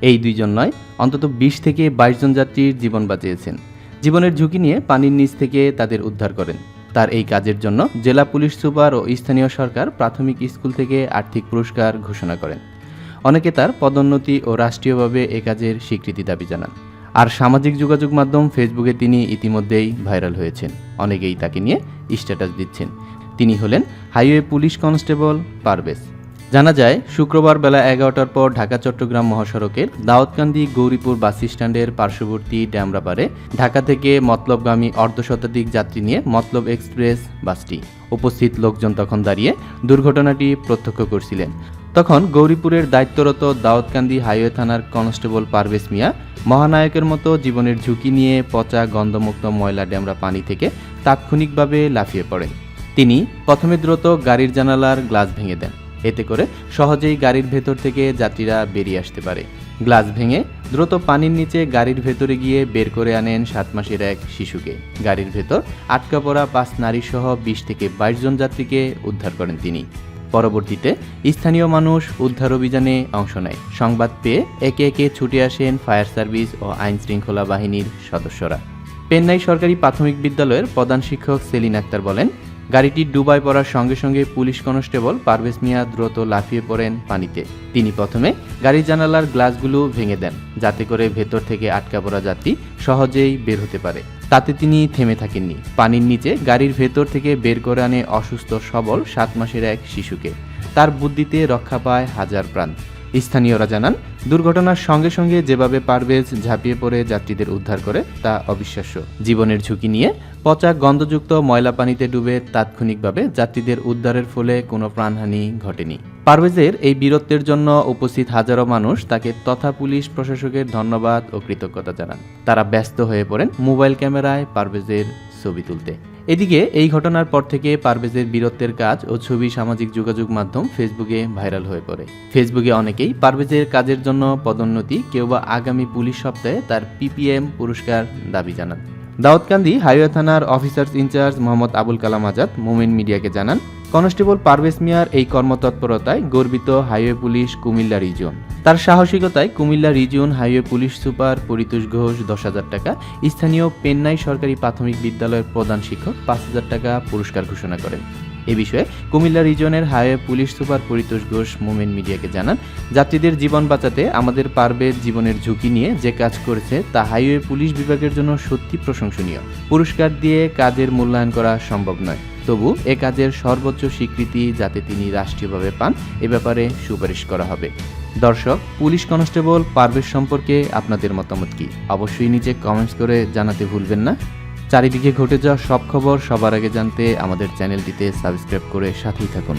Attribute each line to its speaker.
Speaker 1: এই দুইজন নয়, অন্তত বিশ থেকে বাইশ জন যাত্রীর জীবন বাঁচিয়েছেন। জীবনের ঝুঁকি নিয়ে পানির নিচ থেকে তাদের উদ্ধার করেন। তার এই কাজের জন্য জেলা পুলিশ সুপার ও স্থানীয় সরকার প্রাথমিক স্কুল থেকে আর্থিক পুরস্কার ঘোষণা করেন। অনেকে তার পদোন্নতি ও রাষ্ট্রীয়ভাবে এ কাজের স্বীকৃতি দাবি জানান। আর সামাজিক যোগাযোগ মাধ্যম ফেসবুকে তিনি ইতিমধ্যেই ভাইরাল হয়েছেন। অনেকেই তাকে নিয়ে স্ট্যাটাস দিচ্ছেন। তিনি হলেন হাইওয়ে পুলিশ কনস্টেবল পারভেজ। জানা যায়, শুক্রবার বেলা এগারোটার পর ঢাকা চট্টগ্রাম মহাসড়কের দাউদকান্দি গৌরীপুর বাস স্ট্যান্ডের পার্শ্ববর্তী ড্যামরাপাড়ে ঢাকা থেকে মতলবগামী অর্ধশতাধিক যাত্রী নিয়ে মতলব এক্সপ্রেস বাসটি। উপস্থিত লোকজন তখন দাঁড়িয়ে দুর্ঘটনাটি প্রত্যক্ষ করছিলেন। তখন গৌরীপুরের দায়িত্বরত দাউদকান্দি হাইওয়ে থানার কনস্টেবল পারভেজ মিয়া মহানায়কের মতো জীবনের ঝুঁকি নিয়ে পচা, গন্ধমুক্ত ময়লা ড্যামরা পানি থেকে তাৎক্ষণিকভাবে লাফিয়ে পড়েন। তিনি প্রথমে দ্রুত গাড়ির জানালার গ্লাস ভেঙে দেন। এতে করে সহজেই গাড়ির ভেতর থেকে যাত্রীরা বেরিয়ে আসতে পারে। গ্লাস ভেঙে দ্রুত পানির নিচে গাড়ির ভেতরে গিয়ে বের করে আনেন সাত মাসের এক শিশুকে। গাড়ির ভেতর আটকা পড়া পাঁচ নারী সহ বিশ থেকে বাইশ জন যাত্রীকে উদ্ধার করেন তিনি। পরবর্তীতে স্থানীয় মানুষ উদ্ধার অভিযানে অংশ নেয়। সংবাদ পেয়ে একে একে ছুটে আসেন ফায়ার সার্ভিস ও আইন শৃঙ্খলা বাহিনীর সদস্যরা। পেন্নাই সরকারি প্রাথমিক বিদ্যালয়ের প্রধান শিক্ষক সেলিন আক্তার বলেন গাড়িটি ডুবায় পড়ার সঙ্গে সঙ্গে পুলিশ কনস্টেবল পারভেজ মিয়া দ্রুত লাফিয়ে পড়েন পানিতে। তিনি প্রথমে গাড়ির জানালার গ্লাসগুলো ভেঙে দেন, যাতে করে ভেতর থেকে আটকা পড়া যাত্রী সহজেই বের হতে পারে। তাতে তিনি থেমে থাকেননি। পানির নিচে গাড়ির ভেতর থেকে বের করে আনে অসুস্থ সবল সাত মাসের এক শিশুকে। তার বুদ্ধিতে রক্ষা পায় হাজার প্রাণ। স্থানীয়রা জানান, দুর্ঘটনার সঙ্গে সঙ্গে যেভাবে পারভেজ ঝাঁপিয়ে পড়ে যাত্রীদের উদ্ধার করে, তা অবিশ্বাস্য। জীবনের ঝুঁকি নিয়ে পচা গন্ধযুক্ত ময়লা পানিতে ডুবে তাৎক্ষণিকভাবে যাত্রীদের উদ্ধারের ফলে কোনো প্রাণহানি ঘটেনি। পারভেজের এই বীরত্বের জন্য উপস্থিত হাজারো মানুষ তাকে তথা পুলিশ প্রশাসকের ধন্যবাদ ও কৃতজ্ঞতা জানান। তারা ব্যস্ত হয়ে পড়েন মোবাইল ক্যামেরায় পারভেজের ছবি তুলতে। এদিকে এই ঘটনার পর থেকে পারভেজের বীরত্বের কাজ ও ছবি সামাজিক যোগাযোগ মাধ্যম ফেসবুকে ভাইরাল হয়ে পড়ে। ফেসবুকে অনেকেই পারভেজের কাজের জন্য পদোন্নতি কেউ বা আগামী পুলিশ সপ্তাহে তার পিপিএম পুরস্কার দাবি জানান। দাউদকান্দি হাইওয়ে থানার অফিসার্স ইনচার্জ মোহাম্মদ আবুল কালাম আজাদ মোমেন মিডিয়াকে জানান, কনস্টেবল পারভেজ মিয়ার এই কর্মতৎপরতায় গর্বিত হাইওয়ে পুলিশ কুমিল্লা রিজন তার সাহসিকতায় Cumilla region highway police super Paritosh Ghosh দশ হাজার টাকা, স্থানীয় পেন্নাই সরকারি প্রাথমিক বিদ্যালয়ের প্রধান শিক্ষক পাঁচ হাজার টাকা পুরস্কার ঘোষণা করেন। এ বিষয়ে Comilla রিজনের highway police super Paritosh Ghosh Momen মিডিয়াকে জানান, যাত্রীদের জীবন বাঁচাতে আমাদের পারবে জীবনের ঝুঁকি নিয়ে যে কাজ করেছে তা হাইওয়ে পুলিশ বিভাগের জন্য সত্যি প্রশংসনীয়। পুরস্কার দিয়ে কাজের মূল্যায়ন করা সম্ভব নয়। তবু এ কাজের সর্বোচ্চ স্বীকৃতি যাতে তিনি রাষ্ট্রীয়ভাবে পান, এ ব্যাপারে সুপারিশ করা হবে। দর্শক, পুলিশ কনস্টেবল পারভেজ সম্পর্কে আপনাদের মতামত কি? অবশ্যই নিচে কমেন্টস করে জানাতে ভুলবেন না। চারিদিকে ঘটে যাওয়া সব খবর সবার আগে জানতে আমাদের চ্যানেলটিতে সাবস্ক্রাইব করে সাথেই থাকুন।